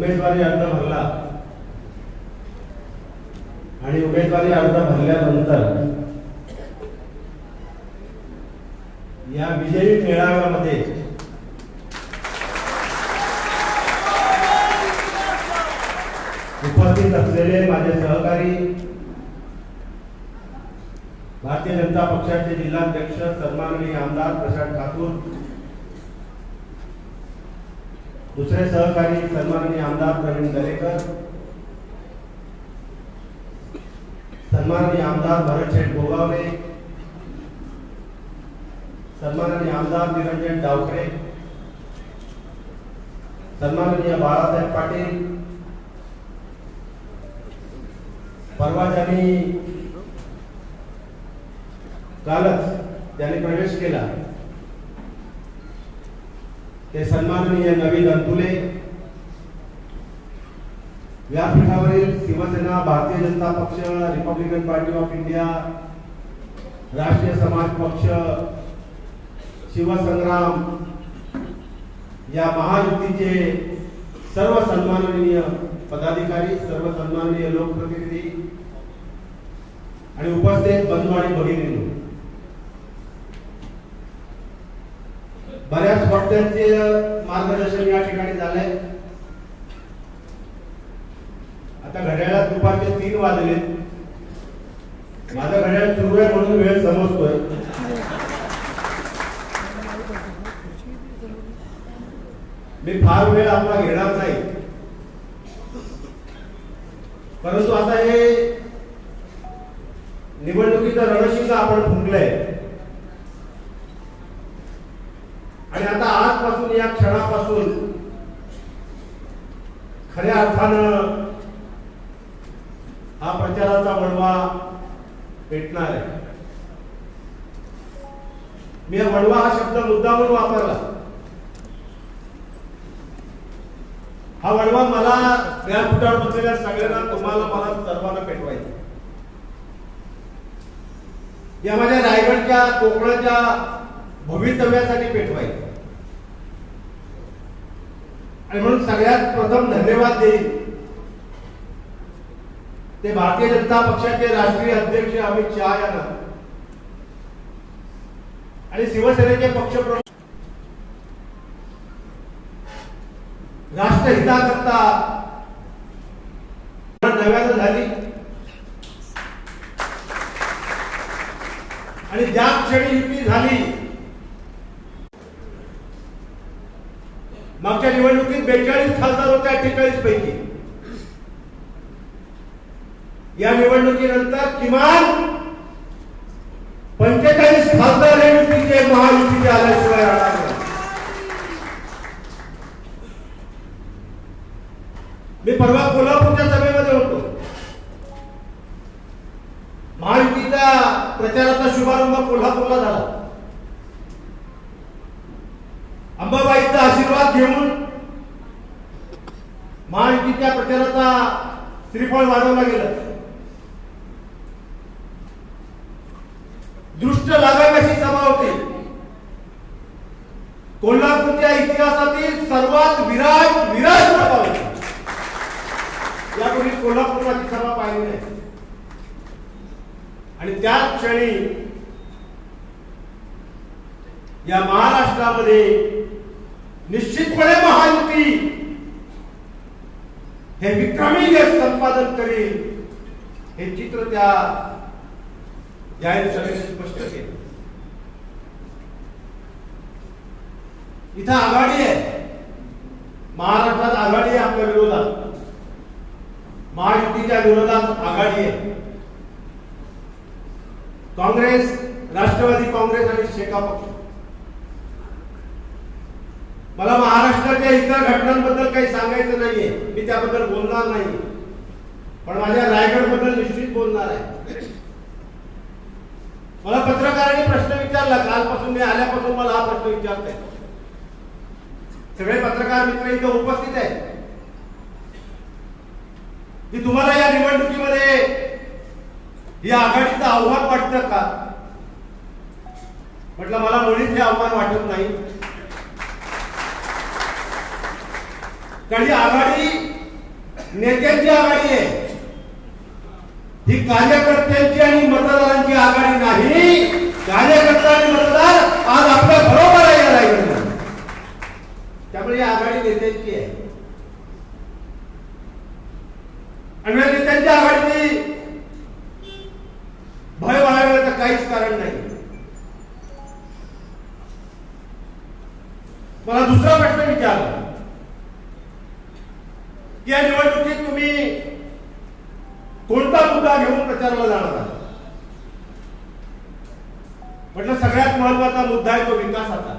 उमेदवारी अर्ज भरला. आणि उमेदवारी अर्ज भरल्यानंतर या विजयी मेळाव्यामध्ये उपस्थित असलेले माझे सहकारी भारतीय जनता पक्षाचे जिल्हाध्यक्ष सन्माननीय आमदार प्रशांत ठाकूर दुसरे सहकारी सन्माननीय आमदार प्रवीण दरेकर सन्माननीय आमदार भरत शेठ गोगावले सन्माननीय आमदार निरंजन डावकरे सन्माननीय बाळासाहेब पाटील परवा कालच त्यांनी प्रवेश केला. ते सन्माननीय नवीन अंतुले. व्यासपीठावरील शिवसेना भारतीय जनता पक्ष रिपब्लिकन पार्टी ऑफ इंडिया राष्ट्रीय समाज पक्ष शिवसंग्राम या महायुतीचे सर्व सन्माननीय पदाधिकारी सर्व सन्माननीय लोकप्रतिनिधी आणि उपस्थित बंधू आणि भगिनींनो. बऱ्याच वक्त्यांचे मार्गदर्शन या ठिकाणी झालंय. आता घड्याळात दुपारचे तीन वाजले. माझा घड्याळ सुरू आहे म्हणून वेळ समजतोय. मी फार वेळ आपला घेणार नाही. परंतु आता हे निवडणुकीचं रणशिंग आपण फुंकलंय. आणि आता आजपासून या क्षणापासून खऱ्या अर्थानं हा प्रचाराचा वणवा पेटणार आहे. मी हा वणवा हा शब्द मुद्दामून वापरला. हा वणवा मला व्यासपीठावर बसलेल्या सगळ्यांना तुम्हाला मला सर्वांना पेटवायचा या माझ्या रायगडच्या कोकणाच्या भवितव्यासाठी पेटवायचं आणि म्हणून सगळ्यात प्रथम धन्यवाद देईल. ते भारतीय जनता पक्षाचे राष्ट्रीय अध्यक्ष अमित शहा यांना. आणि शिवसेनेचे पक्षप्रमुख राष्ट्रहिताकरता नव्यानं झाली. आणि ज्या क्षणी युती झाली मागच्या बेचाळीस खासदार होते अठ्ठेचाळीस पैकी. या निवडणुकीनंतर किमान पंचेचाळीस खासदार हे युतीचे महायुतीचे आल्याशिवाय राहणार नाही. मी परवा कोल्हापूरच्या सभेमध्ये होतो महायुतीचा प्रचाराचा शुभारंभ कोल्हापूरला झाला अंबाबाईचा आशीर्वाद घेऊन महायुतीच्या प्रचाराचा श्रीफळ वाढवला गेला दृष्ट लागावी सभा होती. कोल्हापूरच्या इतिहासातील सर्वात विराट विराट सभा होती. यापूर्वी कोल्हापूरला सभा पाहिली नाही. आणि त्याच क्षणी या महाराष्ट्रामध्ये निश्चितपणे महायुती हे विक्रमी संपादन करेल हे चित्र त्या जाहीर सभेने स्पष्ट केलं इथं आघाडी आहे महाराष्ट्रात आघाडी आहे आपल्या विरोधात महायुतीच्या विरोधात आघाडी आहे काँग्रेस राष्ट्रवादी काँग्रेस आणि शेका पक्ष मला महाराष्ट्राच्या इतर घटनांबद्दल काही सांगायचं नाहीये. मी त्याबद्दल बोलणार नाही पण माझ्या रायगडबद्दल निश्चित बोलणार आहे. मला पत्रकारांनी प्रश्न विचारला कालपासून मी आल्यापासून मला हा प्रश्न विचारताय. सगळे पत्रकार मित्र इथं उपस्थित आहेत. की तुम्हाला या निवडणुकीमध्ये या आघाडीचं आव्हान वाटतं का? म्हटलं मला मुळीच हे आव्हान वाटत नाही. कारण ही आघाडी नेत्यांची आघाडी आहे. ही कार्यकर्त्यांची आणि मतदारांची आघाडी नाही कार्यकर्ता आणि मतदार आज आपल्या बरोबर आहे या रायगडला त्यामुळे ही आघाडी नेत्यांची आहे आणि या नेत्यांच्या आघाडीची भय बाळगण्याचं काहीच कारण नाही मला दुसरा प्रश्न विचारला की या निवडणुकीत तुम्ही कोणता मुद्दा घेऊन प्रचाराला जाणार आहात म्हटलं सगळ्यात महत्त्वाचा मुद्दा आहे तो विकासाचा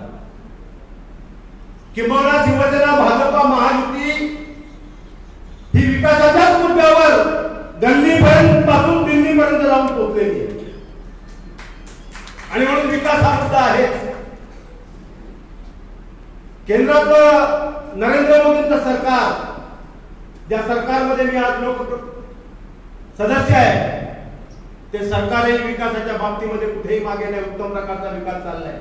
किंबहुना शिवसेना भाजपा महायुती ही विकासाच्याच मुद्द्यावर गल्लीपर्यंत पासून दिल्लीपर्यंत जाऊन पोहोचलेली आहे आणि म्हणून विकास हा मुद्दा आहे. केंद्रातलं नरेंद्र मोदींचं सरकार ज्या सरकारमध्ये मी आज लोक सदस्य आहे ते सरकारही विकासाच्या बाबतीमध्ये कुठेही मागे नाही उत्तम प्रकारचा विकास चाललाय.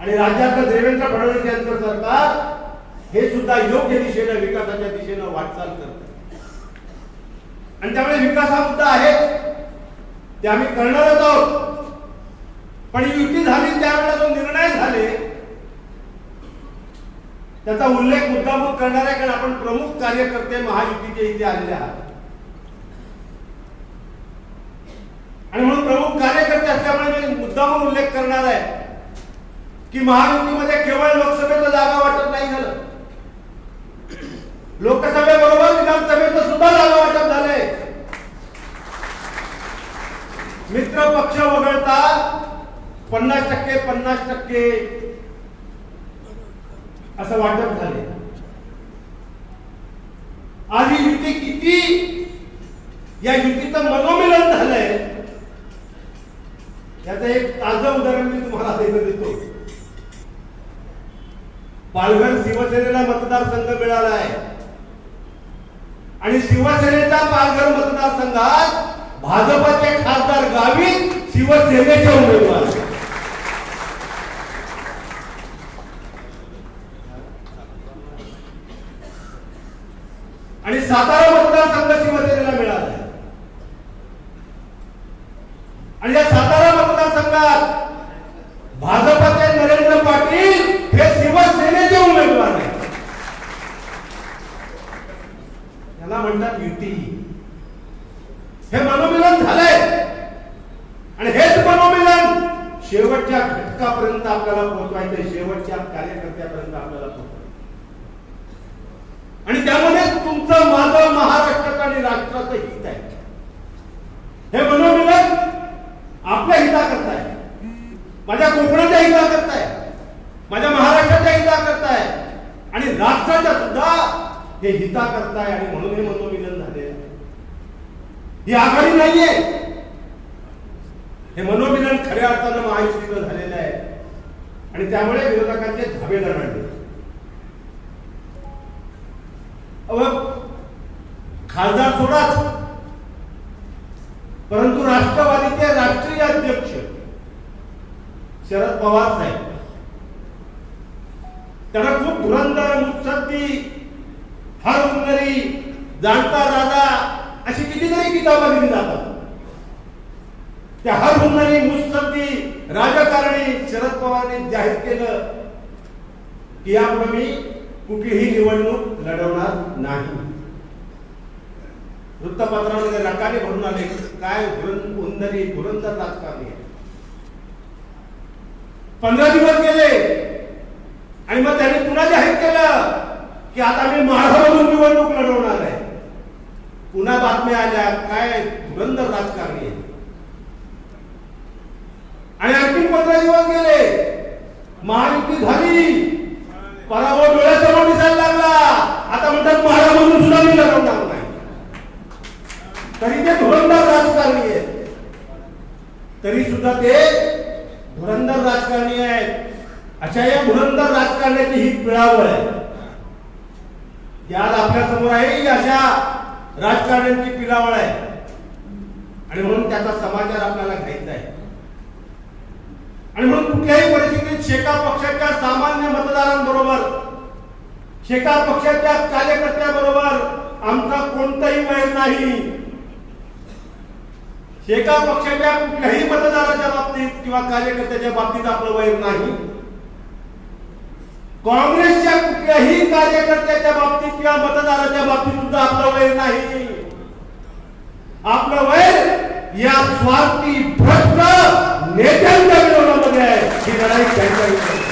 आणि राज्यातलं देवेंद्र फडणवीस यांचं सरकार हे सुद्धा योग्य दिशेनं विकासाच्या दिशेनं वाटचाल करत. आणि त्यामुळे विकास हा मुद्दा आहे ते आम्ही करणारच आहोत. पण युती झाली त्यावेळेला जो निर्णय झाले त्याचा उल्लेख मुद्दामून करणार आहे कारण आपण प्रमुख कार्यकर्ते महायुतीचे इथे आलेले आहात. आणि म्हणून प्रमुख कार्यकर्ते असल्यामुळे मी मुद्दामून उल्लेख करणार आहे की महायुतीमध्ये केवळ लोकसभेचं जागा वाटत नाही झालं. लोकसभेबरोबर विधानसभेचं सुद्धा जागा वाटप झालंय. मित्र पक्ष वगळता पन्नास टक्के पन्नास टक्के असं वाटप झाले. आज ही युती किती? या युतीचं मनोमिलन झालंय. याचं एक ताजं उदाहरण मी तुम्हाला देणं देतो. पालघर शिवसेनेला मतदारसंघ मिळाला आहे आणि शिवसेनेच्या पालघर मतदारसंघात भाजपाचे खासदार गावी शिवसेनेचे उमेदवार आहेत. आणि सातारा मतदारसंघ शिवसेनेला मिळाला आहे. आणि या सातारा मतदारसंघात भाजपाचे नरेंद्र पाटील हे शिवसेनेचे उमेदवार आहेत याला म्हणतात युती हे मनोमिलन झालंय आणि हेच मनोमिलन शेवटच्या घटकापर्यंत आपल्याला पोहोचवायचंय शेवटच्या कार्यकर्त्यापर्यंत आपल्याला पोहोचवायचं आणि त्यामध्ये तुमचं माझं महाराष्ट्राचं आणि राष्ट्राचं हित आहे हे मनोमिलन आपल्या हिता करताय माझ्या कोकणाच्या हिता करताय. माझ्या महाराष्ट्राच्या हिता करताय. आणि राष्ट्राच्या सुद्धा हे हिता करताय आणि म्हणून हे मनोमिलन झाले. ही आघाडी नाहीये. हे मनोमिलन खऱ्या अर्थानं महायुतीनं झालेलं आहे. आणि त्यामुळे विरोधकांचे धाबे दरडले. अहो, खासदार सोडाच. परंतु राष्ट्रवादीचे राष्ट्रीय अध्यक्ष शरद पवार साहेब. त्यांना खूप धुरंधर मुत्सद्दी हर उन्नरी जाणता राजा अशी कितीतरी किताबं दिली जातात. त्या हर हुन्नरी मुत्सद्दी राजकारणी शरद पवारने जाहीर केलं की यापुढे मी कुठलीही निवडणूक लढवणार नाही. वृत्तपत्रामध्ये रकाने भरून आले काय धुरं उन्नरी धुरंदर राजकारणी आहे. पंधरा दिवस गेले. आणि मग त्यांनी पुन्हा जाहीर केलं की आता मी माढामधून निवडणूक लढवणार आहे. पुन्हा बातम्या आल्या काय धुरंदर राजकारणी आहे. आणि आणखी पंधरा दिवस गेले. महायुती झाली. पराभव डोळ्यासमोर दिसायला लागला. आता म्हणतात महारामधून सुद्धा मी लढवणार नाही. तरी ते धुरंदर राजकारणी आहे. तरी सुद्धा ते धुरंदर राजकारणी आहेत. अशा या धुरंदर राजकारण्याची ही पिळावळ आहे. आज आपल्यासमोर आहे ही अशा राजकारण्यांची पिळावळ आहे. आणि म्हणून त्याचा समाचार आपल्याला घ्यायचा आहे. आणि म्हणून कुठल्याही परिस्थितीत शेका पक्षाच्या सामान्य मतदारांबरोबर शेका पक्षाच्या कार्यकर्त्याबरोबर आमचा कोणताही वैर नाही एका पक्षाच्या कुठल्याही मतदाराच्या बाबतीत किंवा कार्यकर्त्याच्या बाबतीत आपलं वैर नाही. काँग्रेसच्या कुठल्याही कार्यकर्त्याच्या बाबतीत किंवा मतदाराच्या बाबतीत सुद्धा आपलं वैर नाही. आपलं वैर या स्वार्थी भ्रष्ट नेत्यांच्या विरोधामध्ये आहे ही लढाई त्यांच्या विरोधात आहे.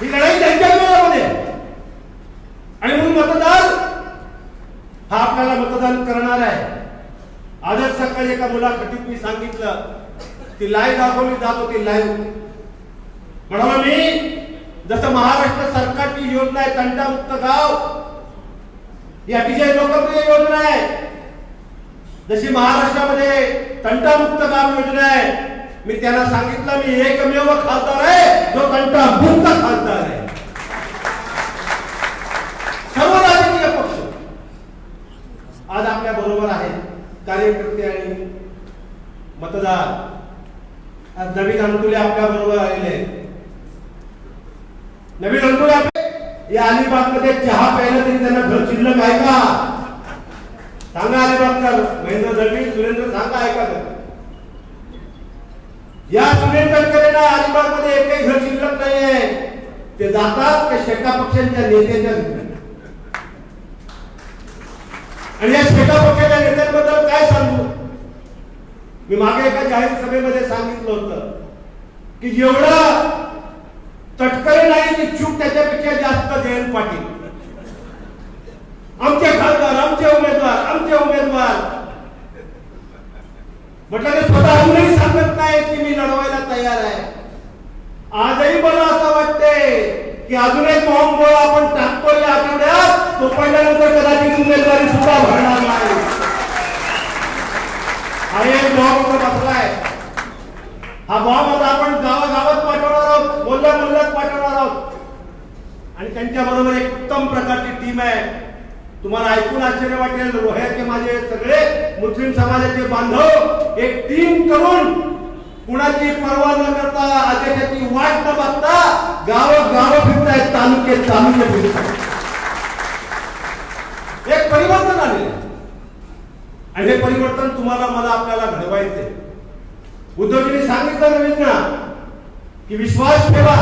ही लढाई त्यांच्या विरोधामध्ये आहे. आणि म्हणून मतदार हा आपल्याला मतदान करणार आहे आजच सकाळी एका मुलाखतीत मी सांगितलं ती लाईव्ह दाखवली जात होती लाईव्ह म्हणाल मी जसं महाराष्ट्र सरकारची योजना आहे तंटामुक्त गाव ही अतिशय लोकप्रिय योजना आहे जशी महाराष्ट्रामध्ये तंटामुक्त गाव योजना आहे मी त्यांना सांगितलं मी एकमेव खासदार आहे जो तंटामुक्त खासदार आहे. सर्व राजकीय पक्ष आज आपल्या बरोबर आहेत. कार्यकर्ते आणि मतदार. आज नवीन अंतुले आपल्या बरोबर आलेले नवीन अंतुले आपले- या अलिबागमध्ये चहा प्यायला तरी त्यांना घर शिल्लक आहे का? सांगा अलिबागकर महेंद्र दळवी सुरेंद्र सांगा ऐका का या सुरेंद्र तटकरेंना अलिबागमध्ये एकही घर शिल्लक नाहीये. ते जातात ते शेका पक्षांच्या नेत्याच्या घरी. आणि या शेका पक्षाच्या नेत्यांबद्दल काय सांगू? मी मागे एका जाहीर सभेमध्ये सांगितलं होतं की जेवढं तटकरे नाही इच्छुक त्याच्यापेक्षा जास्त जयंत पाटील. आमचे खासदार आमचे उमेदवार आमचे उमेदवार. म्हटलं ते स्वतः अजूनही सांगत नाही की मी लढवायला तयार आहे. आजही मला असं वाटते की अजून एक बॉम्ब आपण टाकतो या आठवड्यात. तो पडल्यानंतर कदाचित उमेदवारी सुद्धा भरणार नाही. आणि एक बॉम्ब बसलाय हा बॉम्ब आता आपण गावागावात पाठवणार आहोत बोलल्या बोलल्यात पाठवणार आहोत. आणि त्यांच्या बरोबर एक उत्तम प्रकारची टीम आहे. तुम्हाला ऐकून आश्चर्य वाटेल रोह्याचे माझे सगळे मुस्लिम समाजाचे बांधव एक टीम करून कुणाची पर्वा न करता आदेशाची वाट न बघता गाव गाव फिरतायत तालुके तालुके फिरतायत. एक परिवर्तन आले आणि हे परिवर्तन तुम्हाला मला आपल्याला घडवायचे उद्धवजींनी सांगितलं नवीन की विश्वास ठेवा.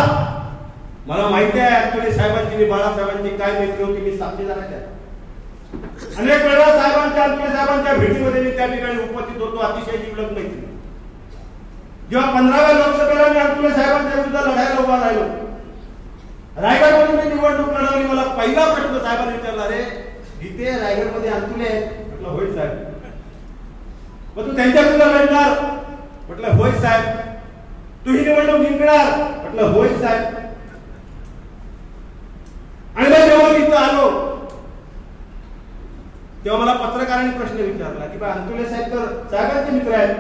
मला माहिती आहे ऍक्च्युली साहेबांची बाळासाहेबांची काय मैत्री होती मी साक्षीदार अनेक वेळा साहेबांच्या अंतरे साहेबांच्या भेटीमध्ये मी त्या ठिकाणी उपस्थित होतो अतिशय जिवलग मैत्री जेव्हा पंधराव्या लोकसभेला मी अंतुले साहेबांच्या विरुद्ध लढायला उभा राहिलो. रायगडमधून मी निवडणूक लढवली मला पहिला प्रश्न साहेबांनी विचारला रे गीते रायगडमध्ये अंतुले म्हटलं होय साहेब. मग तू त्यांच्या विरुद्ध लढणार म्हटलं होय साहेब. तू ही निवडणूक जिंकणार. म्हटलं होय साहेब. आणि मग जेव्हा मी इथं आलो तेव्हा मला पत्रकारांनी प्रश्न विचारला की बा अंतुले साहेब तर साहेबांचे मित्र आहेत.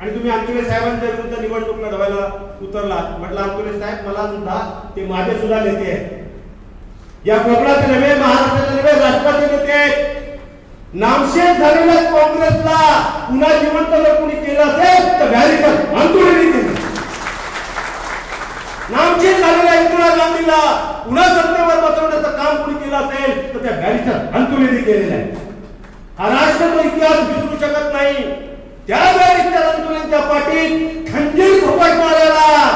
आणि तुम्ही अंतुले साहेबांच्या विरुद्ध निवडणूक लढवायला उतरलात. म्हटलं अंतुले साहेब मला सुद्धा ते माझे सुद्धा नेते आहेत. या कोकणाचे नव्हे महाराष्ट्राचे नव्हे राष्ट्राचे नेते नामशेष झालेल्या काँग्रेसला पुन्हा जिवंत जर कोणी केलं असेल तर व्हॅलिकर अंतुलेनी केलं. नामशेष झालेल्या इंदिरा गांधीला पुन्हा सत्तेवर बसवण्याचं काम कोणी केलं असेल तर त्या व्हॅलिकर अंतुलेनी केलेलं आहे. हा राष्ट्राचा इतिहास विसरू शकत नाही. त्या व्हॅलिकर अंतुलेंच्या पाठीत खंजीर फुकट मारायला.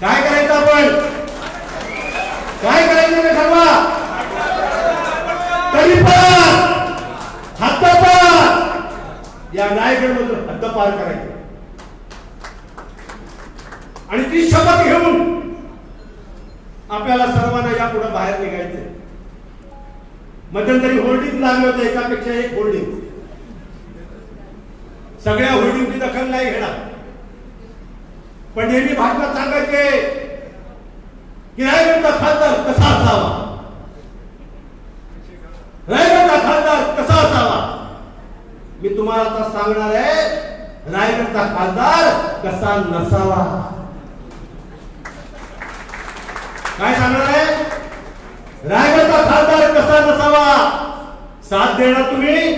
काय करायचं आपण? काय करायचं ते ठरवा? तरी पण हद्दपार या नायगड मधून हद्दपार करायचं. आणि ती शपथ घेऊन आपल्याला सर्वांना या पुढे बाहेर निघायचे मध्यंतरी होल्डिंग लागलं होतं एकापेक्षा एक होल्डिंग सगळ्या होल्डिंगची दखल नाही घेणार. पण नेहमी भाजपात सांगायचे रायगडचा खासदार कसा असावा? रायगडचा खासदार कसा असावा? मी तुम्हाला आता सांगणार आहे रायगडचा खासदार कसा नसावा? काय सांगणार आहे? रायगडचा खासदार कसा नसावा? साथ देणार तुम्ही?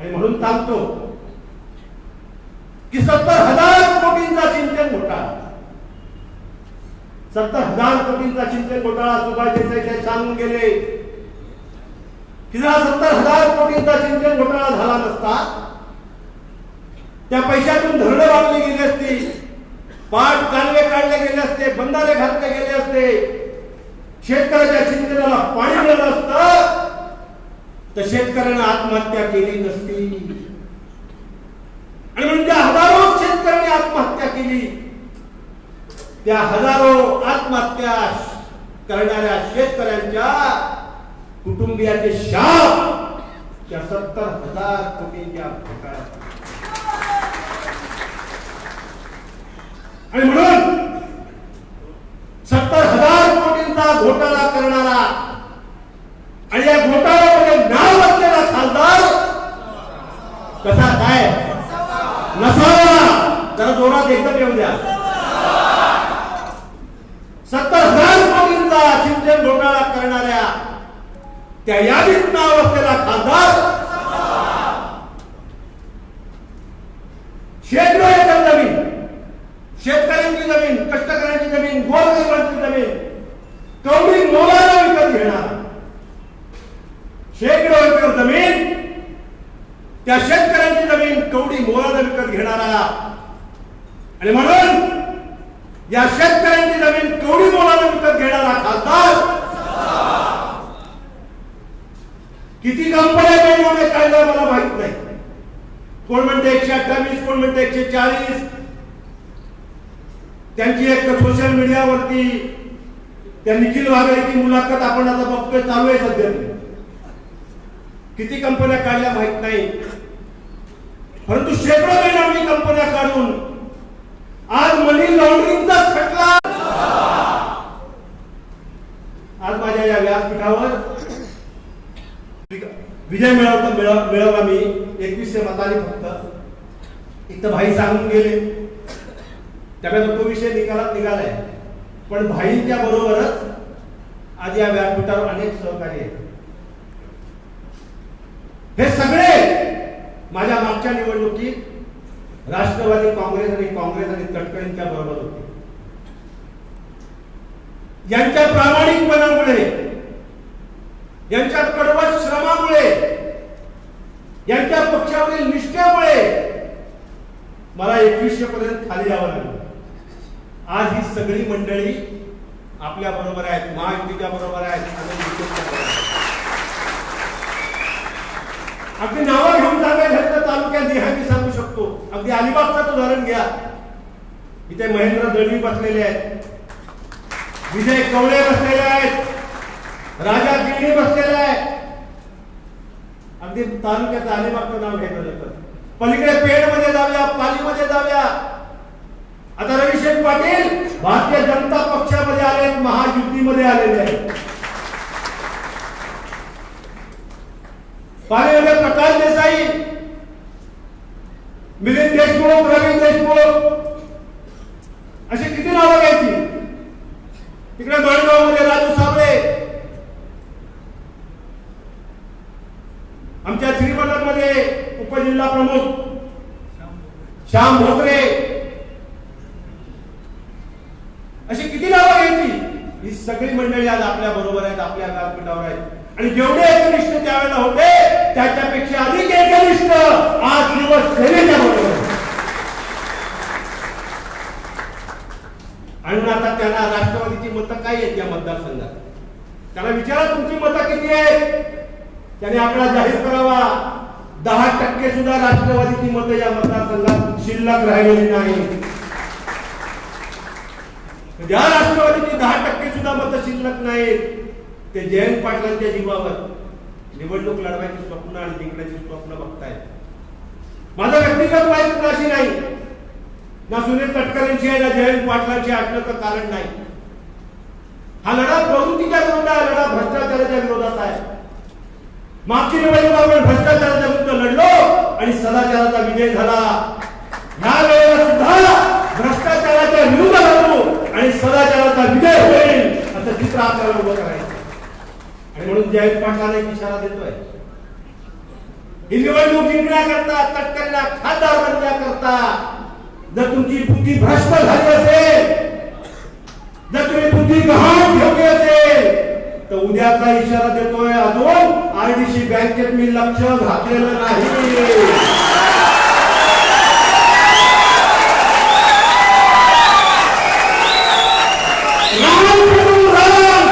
आणि म्हणून सांगतो की सत्तर हजार कोटींचा सिंचन सत्तर हजार कोटींचा चिंतन घोटाळा सुभाष देसाई सांगून गेले. की जर सत्तर हजार कोटींचा चिंतन घोटाळा झाला नसता त्या पैशातून धरणं बांधली गेली असती पाठ कालवे काढले गेले असते बंधारे घातले गेले असते. शेतकऱ्याच्या चिंतनाला पाणी मिळत असत तर शेतकऱ्यानं आत्महत्या केली नसती. आणि म्हणून हजारो शेतकऱ्यांनी आत्महत्या केली त्या हजारो आत्महत्या करणाऱ्या शेतकऱ्यांच्या कुटुंबियाचे शाप त्या सत्तर हजार कोटींच्या घोटाळ्यात आणि म्हणून सत्तर हजार कोटींचा घोटाळा करणारा आणि या घोटाळ्यामध्ये नाव असलेला खासदार कसा काय नसावा जरा जोरात एकदम येऊन द्या सत्तर हजार कोटींचा सिंचन घोटाळा करणाऱ्या त्या यादीत नाव असलेला खासदार शेकडो एकर जमीन शेतकऱ्यांची जमीन कष्टकऱ्यांची जमीन गोरगरिबांची जमीन कवडी मोलाला विकत घेणार शेकडो एकर जमीन त्या शेतकऱ्यांची जमीन कवडी मोलानं विकत घेणारा आणि म्हणून या शेतकऱ्यांची जमीन केवढी मोलाने विकत घेणारा खासदार. किती कंपन्या बनवले काढल्या मला माहीत नाही. कोण म्हणते एकशे अठ्ठावीस कोण म्हणते एकशे चाळीस? त्यांची एक सोशल मीडियावरती त्या निखिल वागळेची मुलाखत आपण आता बघतोय चालू आहे सध्या. किती कंपन्या काढल्या माहीत नाही. परंतु शेकडो बेनामी कंपन्या काढून आज मनी लॉन्ड्रिंगचा खटला आज माझ्या या व्यासपीठावर विजय मिळवता मिळव मिळवला मी एकवीसशे मताने फक्त. इथं भाई सांगून गेले. त्यामुळे तो विषय निकालात निघालाय. पण भाईंच्या बरोबरच आज या व्यासपीठावर अनेक सहकारी आहेत. हे सगळे माझ्या मागच्या निवडणुकीत राष्ट्रवादी काँग्रेस आणि काँग्रेस आणि तटकरेंच्या बरोबर होते. यांच्या प्रामाणिकपणामुळे यांच्या कडवट श्रमामुळे यांच्या पक्षावरील निष्ठेमुळे मला एकवीसशे पर्यंत खाली यावं लागलं. आज ही सगळी मंडळी आपल्या बरोबर आहेत महायुतीच्या बरोबर आहेत आपली अगदी नावं घेऊन सांगायचं तर तालुक्यात देहाती सांगू शकतो. शकतो अगदी अलिबागचं उदाहरण घ्या. इथे महेंद्र दळवी बसलेले आहेत. विजय कवळे बसलेले आहेत. राजा गिरणी बसलेला आहे. अगदी तालुक्याचं अलिबागचं नाव घ्यायचं जातं पलीकडे पेडमध्ये जाऊया पालीमध्ये जाऊया. आता रविशेख पाटील भारतीय जनता पक्षामध्ये आले महायुतीमध्ये आलेले आहेत. पालीमध्ये प्रकाश देसाई मिलिंद देशमुख प्रवीण देशमुख. अशी किती नावं घ्यायची? तिकडे मळगावमध्ये राजू साबळे. आमच्या श्रीमंतमध्ये उपजिल्हा प्रमुख श्याम भोकरे. अशी किती नावं घ्यायची? ही सगळी मंडळी आज आपल्या बरोबर आहेत आपल्या व्यासपीठावर आहेत. आणि जेवढे एकनिष्ठ त्यावेळेला होते त्याच्यापेक्षा अधिक एकनिष्ठ आज शिवसेनेच्या बरोबर आणि आता त्यांना राष्ट्रवादीची मतं काय आहेत या मतदारसंघात? त्याला विचारा तुमची मतं किती आहेत? त्याने आपला जाहीर करावा. दहा टक्के सुद्धा राष्ट्रवादीची मतं या मतदारसंघात शिल्लक राहिलेली नाही. ज्या राष्ट्रवादीची दहा टक्के सुद्धा मतं शिल्लक नाहीत ते जयंत पाटलांच्या जीवावर. निवडणूक लढवायची स्वप्न आणि जिंकण्याची स्वप्न बघतायत. माझा व्यक्तिगत वाईट कुणाशी नाही? ना सुनील तटकरेंची आहे ना जयंत पाटलांची असण्याचं कारण नाही. हा लढा प्रवृत्तीच्या विरोधात आहे लढा भ्रष्टाचाराच्या विरोधात आहे. मागची निवडणूक आपण भ्रष्टाचाराच्या विरुद्ध लढलो आणि सदाचाराचा विजय झाला. ह्या वेळेला सुद्धा भ्रष्टाचाराच्या विरुद्ध लढू आणि सदाचाराचा विजय होईल असं चित्र आपल्याला उभं करायचं आणि म्हणून जयंत पाटलांना एक इशारा देतोय. ही निवडणूक जिंकण्याकरता तटकऱ्यांना खासदार बनण्याकरता जर तुमची बुद्धी भ्रष्ट झाली असेल जर तुम्ही बुद्धी गहाण ठेवली असेल तर उद्याचा इशारा देतोय अजून आरडीसी बँकेत मी लक्ष घातलेलं नाही राम पेटवून राम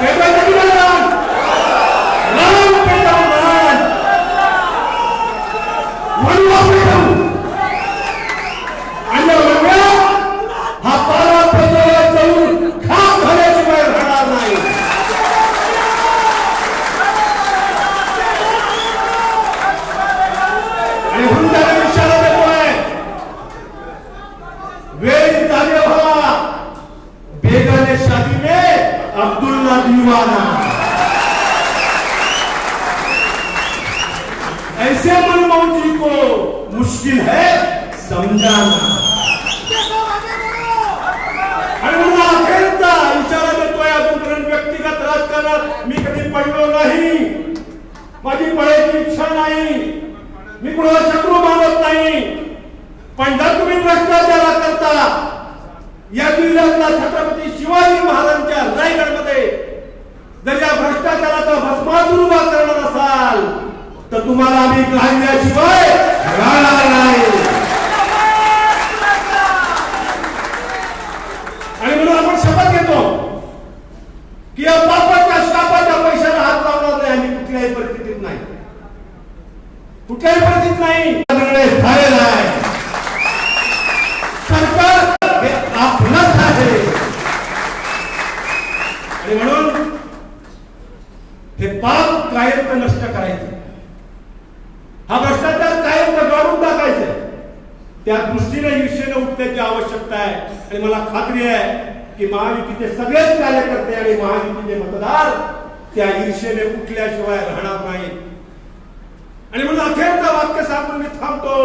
पेटवायचं की नाही राम? राम पेटवून राम. वनवा पेटवून. आणि वनव्या हा पारा पेटवला जाऊन खाक झाल्याशिवाय राहणार नाही आणि म्हणून त्याला इशारा देतोय वेळ झाले व्हा बेगाने शादी में अब्दुल्ला दीवाना ऐसे मनमोहन को मुश्किल है समझाना आणि म्हणून अखेरचा इशारा देतोय अजूनपर्यंत व्यक्तिगत राजकारणात मी कधी पडलो नाही. माझी पडायची इच्छा नाही. मी कुणाला शत्रू मानत नाही. पण जर तुम्ही भ्रष्टाचारा करता या जिल्ह्यातला छत्रपती शिवाजी महाराजांच्या रायगडमध्ये जर या भ्रष्टाचाराचा भस्मासूर उभा करणार असाल तर तुम्हाला आम्ही काढल्याशिवाय राहणार नाही आणि म्हणून आपण शपथ घेतो की या पापाच्या शापाच्या पैशाला हात लावणार नाही आम्ही कुठल्याही परिस्थितीत नाही. कुठल्याही परिस्थितीत नाही. निर्णय झालेला आहे. सरकार हे आपलंच आहे. आणि म्हणून हे पाप कायम नष्ट करायचं. हा भ्रष्टाचार कायम गाडून टाकायचं. त्या दृष्टीने ईर्षेने उठण्याची आवश्यकता आहे. आणि मला खात्री आहे की महायुतीचे सगळेच कार्यकर्ते आणि महायुतीचे मतदार त्या ईर्षेने उठल्याशिवाय राहणार नाही आणि म्हणून अखेरचा वाक्य सांगून मी थांबतो.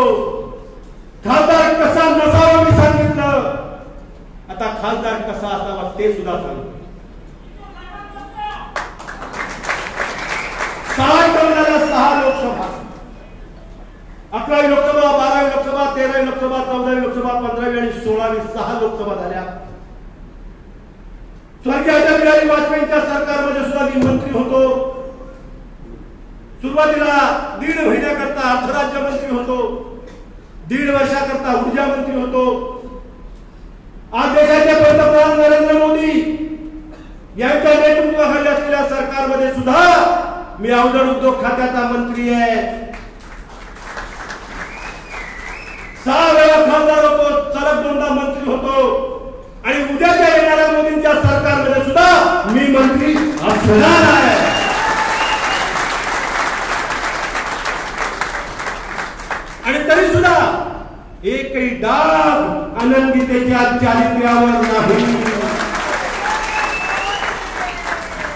खासदार कसा नसावा मी सांगितलं. आता खासदार कसा असावा ते सुद्धा सांगतो. सहा टर्मला सहा लोकसभा. अकरावी लोकसभा बारावी लोकसभा तेरावी लोकसभा चौदावी लोकसभा पंधरावी आणि सोळावी सहा लोकसभा झाल्या. स्वर्गीय बिहारी वाजपेयींच्या सरकारमध्ये सुद्धा मी मंत्री होतो. सुरुवातीला दीड महिन्याकरता अर्थराज्य मंत्री होतो. दीड वर्षाकरता ऊर्जा मंत्री होतो. आज देशाचे पंतप्रधान नरेंद्र मोदी यांच्या नेतृत्वाखाली असलेल्या सरकारमध्ये सुद्धा मी अवजड उद्योग खात्याचा मंत्री आहे. सहा वेळा खासदार होतो सलग दोनदा मंत्री होतो. आणि उद्याच्या येणाऱ्या मोदींच्या सरकारमध्ये सुद्धा मी मंत्री असणार आहे. आणि तरी सुद्धा एकही डाग आनंदितेच्या चारित्र्यावर नाही.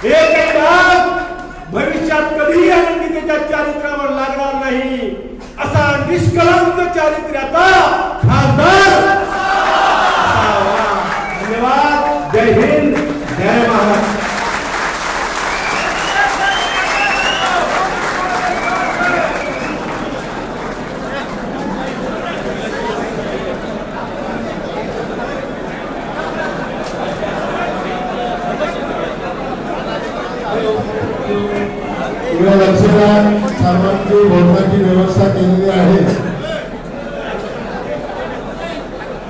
एकही डाग भविष्यात कधीही आनंदितेच्या चारित्र्यावर लागणार नाही. असा निष्कलंक चारित्र्याचा खासदार सर्वांची बोलण्याची व्यवस्था केलेली आहे.